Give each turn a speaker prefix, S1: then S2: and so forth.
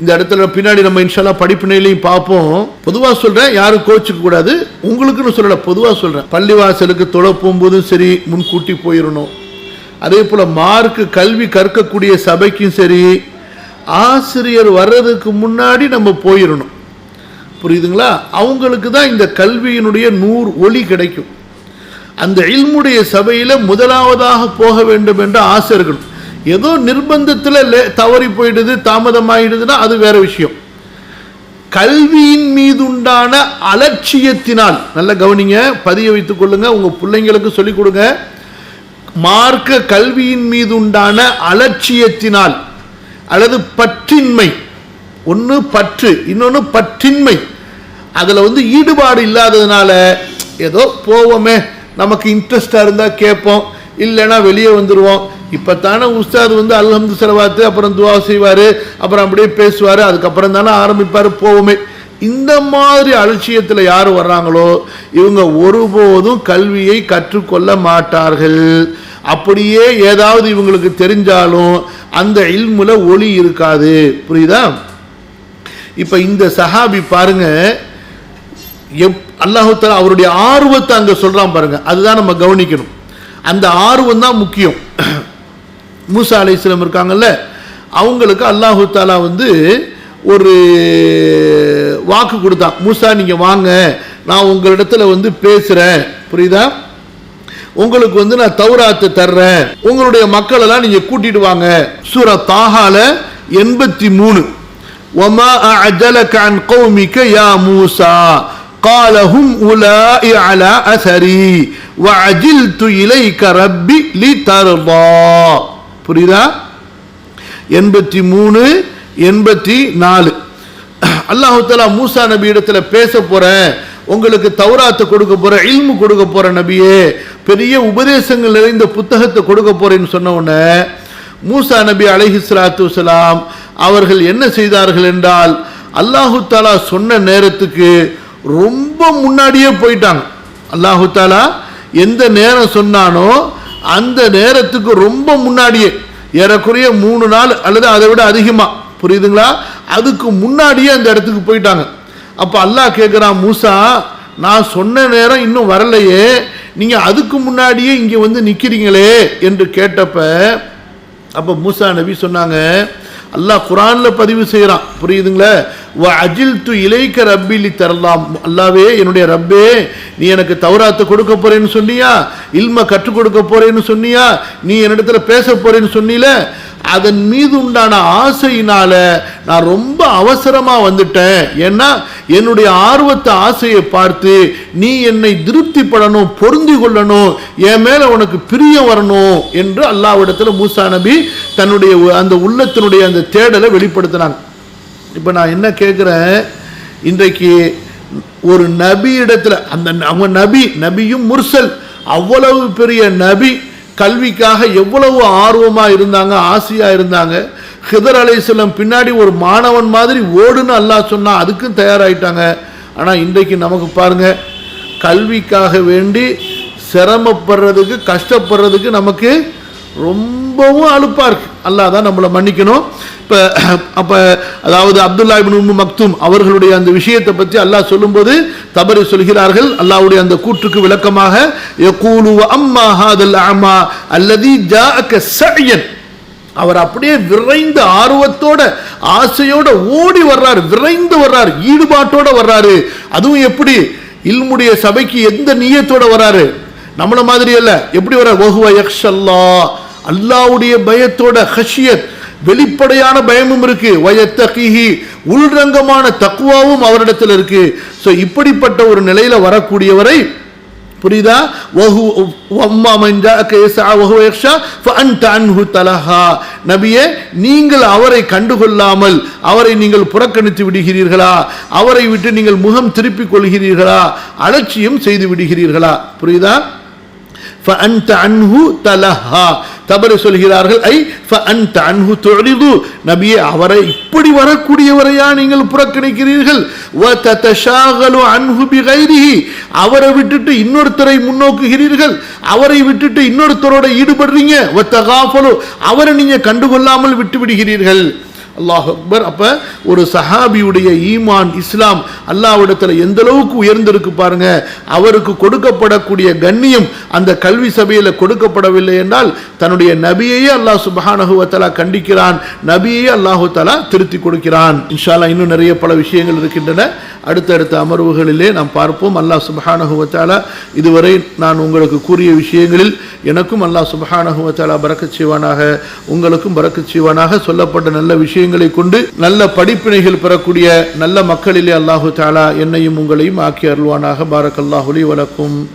S1: இந்த இடத்துல பின்னாடி நம்ம இன்ஷால்லா படிப்பினையிலையும் பார்ப்போம். பொதுவாக சொல்கிறேன் யாரும் கோச்சிக்க கூடாது. உங்களுக்குன்னு சொல்லலை பொதுவாக சொல்கிறேன் பள்ளிவாசலுக்கு தொலை போகும்போதும் சரி முன்கூட்டி போயிடணும் அதே போல் மார்க்கு கல்வி கற்கக்கூடிய சபைக்கும் சரி ஆசிரியர் வர்றதுக்கு முன்னாடி நம்ம போயிடணும் புரியுதுங்களா? அவங்களுக்கு தான் இந்த கல்வியினுடைய நூறு ஒளி கிடைக்கும். அந்த இல்முடைய சபையில் முதலாவதாக போக வேண்டும் என்று ஆசை இருக்கணும். ஏதோ நிர்பந்தத்தில் தவறி போயிடுது தாமதமாயிடுதுன்னா அது வேற விஷயம். கல்வியின் மீது உண்டான அலட்சியத்தினால் நல்ல கவனிங்க பதிய வைத்துக் கொள்ளுங்க உங்க பிள்ளைங்களுக்கு சொல்லிக் கொடுங்க. மார்க்க கல்வியின் மீது உண்டான அலட்சியத்தினால் அல்லது பற்றின்மை ஒன்று பற்று இன்னொன்று பற்றின்மை அதில் வந்து ஈடுபாடு இல்லாததுனால ஏதோ போவோமே நமக்கு இன்ட்ரெஸ்டாக இருந்தால் கேட்போம் இல்லைன்னா வெளியே வந்துடுவோம் இப்போ தானே உஸ்தாது வந்து அல்ஹம்து செலவாத்து அப்புறம் துவா செய்வார் அப்புறம் அப்படியே பேசுவார் அதுக்கப்புறம் தானே ஆரம்பிப்பார் போவோமே. இந்த மாதிரி அலட்சியத்தில் யார் வர்றாங்களோ இவங்க ஒருபோதும் கல்வியை கற்றுக்கொள்ள மாட்டார்கள். அப்படியே ஏதாவது இவங்களுக்கு தெரிஞ்சாலும் அந்த இல்முல ஒளி இருக்காது. புரியுதா? இப்ப இந்த சஹாபி பாருங்க எப் அல்லாஹால அவருடைய ஆர்வத்தை அங்க சொல்றான் பாருங்க. அதுதான் நம்ம கவனிக்கணும். அந்த ஆர்வம் தான் முக்கியம். மூசா அலை இஸ்லாம் இருக்காங்கல்ல அவங்களுக்கு அல்லாஹு தாலா வந்து ஒரு வாக்கு கொடுத்தான். மூசா நீங்கள் வாங்க நான் உங்களிடத்துல வந்து பேசுகிறேன் புரியுதா? உங்களுக்கு வந்து நான் தௌராத்து தர்றேன். உங்களுடைய மக்களெல்லாம் நீங்கள் கூட்டிட்டு வாங்க. சூரா தாஹால எண்பத்தி மூணு ஒமா அஜலகான் கௌமிக்க யா மூசா? காலஹும் உலாய் அலா அசரி. வஅஜில்து இலைக்க ரப்பி லி தர்வா புரியுதா? எண்பத்தி மூணு எண்பத்தி நாலு. அல்லாஹு மூசா நபி இடத்துல பேச போறேன் உங்களுக்கு தௌராத்தை கொடுக்க போறேன் இல்மு கொடுக்க போறேன் நபியே பெரிய உபதேசங்கள் நிறைந்த புத்தகத்தை கொடுக்க போறேன்னு சொன்ன உடனே மூசா நபி அலஹி சலாத்து வலாம் அவர்கள் என்ன செய்தார்கள் என்றால் அல்லாஹு தாலா சொன்ன நேரத்துக்கு ரொம்ப முன்னாடியே போயிட்டாங்க. அல்லாஹு தாலா எந்த நேரம் சொன்னானோ அந்த நேரத்துக்கு ரொம்ப முன்னாடியே ஏறக்குறைய மூணு நாள் அல்லது அதை விட அதிகமாக புரியுதுங்களா? அதுக்கு முன்னாடியே அந்த இடத்துக்கு போயிட்டாங்க. அப்போ அல்லாஹ் கேட்குறான் மூசா நான் சொன்ன நேரம் இன்னும் வரலையே. நீங்கள் அதுக்கு முன்னாடியே இங்கே வந்து நிற்கிறீங்களே என்று கேட்டப்ப அப்போ மூசா நபி சொன்னாங்க அல்லாஹ் குரானில் பதிவு செய்கிறான் புரியுதுங்களே? அஜில் து இலைக்க ரப்பிலி தரலாம் அல்லாவே என்னுடைய ரப்பே நீ எனக்கு தௌராத்து கொடுக்க போறேன்னு சொன்னியா? இல்ம கற்றுக் கொடுக்க போறேன்னு சொன்னியா? நீ என்னிடத்துல பேச போறேன்னு சொன்னில? அதன் மீது உண்டான ஆசையினால நான் ரொம்ப அவசரமா வந்துட்டேன். ஏன்னா என்னுடைய ஆர்வத்தை ஆசையை பார்த்து நீ என்னை திருப்திப்படணும் பொருந்தி கொள்ளணும் என் மேல உனக்கு பிரியம் வரணும் என்று அல்லாவிடத்துல மூசா நபி தன்னுடைய அந்த உள்ளத்தினுடைய அந்த தேடலை வெளிப்படுத்தினாங்க. இப்போ நான் என்ன கேட்குறேன் இன்றைக்கு ஒரு நபி இடத்துல அந்த அவங்க நபி நபியும் முர்சல். அவ்வளவு பெரிய நபி கல்விக்காக எவ்வளவு ஆர்வமாக இருந்தாங்க ஆசையாக இருந்தாங்க. ஹிதர் அலைஹிஸ்ஸலாம் பின்னாடி ஒரு மாணவன் மாதிரி ஓடுன்னு அல்லாஹ் சொன்னால் அதுக்கும் தயாராகிட்டாங்க ஆனால் இன்றைக்கு நமக்கு பாருங்க கல்விக்காக வேண்டி சிரமப்படுறதுக்கு கஷ்டப்படுறதுக்கு நமக்கு ரொம்பவும் அழுப்பாக இருக்கு. அல்லாஹ் தான் நம்மளை மன்னிக்கணும். இப்போ அப்போ அதாவது அப்துல்லா இபின் உம்மு மக்தும் அவர்களுடைய அந்த விஷயத்தை பற்றி அல்லாஹ் சொல்லும்போது தபரி சொல்கிறார்கள். அல்லாஹ்வுடைய அந்த கூற்றுக்கு விளக்கமாக யகூலு அம்மா ஹாதல் அம்மா அல்லதி ஜாஅக சயன் அவர் அப்படியே விரைந்து ஆர்வத்தோட ஆசையோட ஓடி வர்றாரு. விரைந்து வர்றாரு. ஈடுபாட்டோட வர்றாரு. அதுவும் எப்படி? இல்முடைய சபைக்கு எந்த நீயத்தோட வர்றாரு? நம்மள மாதிரி அல்ல. எப்படி வர வஹுவ யக்ஷல்லா. அல்லாவுடைய பயத்தோட ஹஷியத் வெளிப்படையான பயமும் இருக்கு. வயத்தகிஹி உள்ரங்கமான தக்குவாவும் அவரிடத்தில் இருக்கு. ஸோ இப்படிப்பட்ட ஒரு நிலையில வரக்கூடியவரை புரியுதா? வஹு அம்மா மஞ்சா கேசா வஹு யக்ஷா ஃபஅன்ட அன்ஹு தலஹா. நபியே நீங்கள் அவரை கண்டுகொள்ளாமல் அவரை நீங்கள் புறக்கணித்து விடுகிறீர்களா? அவரை விட்டு நீங்கள் முகம் திருப்பிக் கொள்கிறீர்களா? அலட்சியம் செய்து விடுகிறீர்களா? புரியுதா? ஃப ஃபஅன்ட அன்ஹு தலஹா. தவறு சொல்கிறார்கள். ஐ அன்ஹு தொழிது நபியே அவரை இப்படி வரக்கூடியவரையா நீங்கள் புறக்கணிக்கிறீர்கள். அன்ஹு பிகைரிஹி. அவரை விட்டுட்டு இன்னொருத்தரை முன்னோக்குகிறீர்கள். அவரை விட்டுட்டு இன்னொருத்தரோட ஈடுபடுறீங்க. ஒத்தகாஃபலு அவரை நீங்கள் கண்டுகொள்ளாமல் விட்டு விடுகிறீர்கள் அல்லாஹ் அக்பர். அப்போ ஒரு சஹாபியுடைய ஈமான் இஸ்லாம் அல்லாவிடத்தில் எந்த அளவுக்கு உயர்ந்திருக்கு பாருங்க. அவருக்கு கொடுக்கப்படக்கூடிய கண்ணியம் அந்த கல்வி சபையில் கொடுக்கப்படவில்லை என்றால் தன்னுடைய நபியையே அல்லாஹ் சுப்ஹானஹு கண்டிக்கிறான். நபியையே அல்லாஹு தலா திருத்தி கொடுக்கிறான். இன்ஷால்லா இன்னும் நிறைய பல விஷயங்கள் இருக்கின்றன. அடுத்தடுத்த அமர்வுகளிலே நாம் பார்ப்போம். அல்லாஹ் சுபஹானகுவத்தாலா இதுவரை நான் உங்களுக்கு கூறிய விஷயங்களில் எனக்கும் அல்லாஹ் சுப்ஹானஹு பறக்கச் செய்வானாக உங்களுக்கும் பறக்கச் செய்வானாக. சொல்லப்பட்ட நல்ல விஷயங்களை கொண்டு நல்ல படிப்பினைகள் பெறக்கூடிய நல்ல மக்களிலே அல்லாஹு தாலா என்னையும் உங்களையும் ஆக்கி அருள்வானாக. பாரக் அல்லாஹுலி வலக்கும்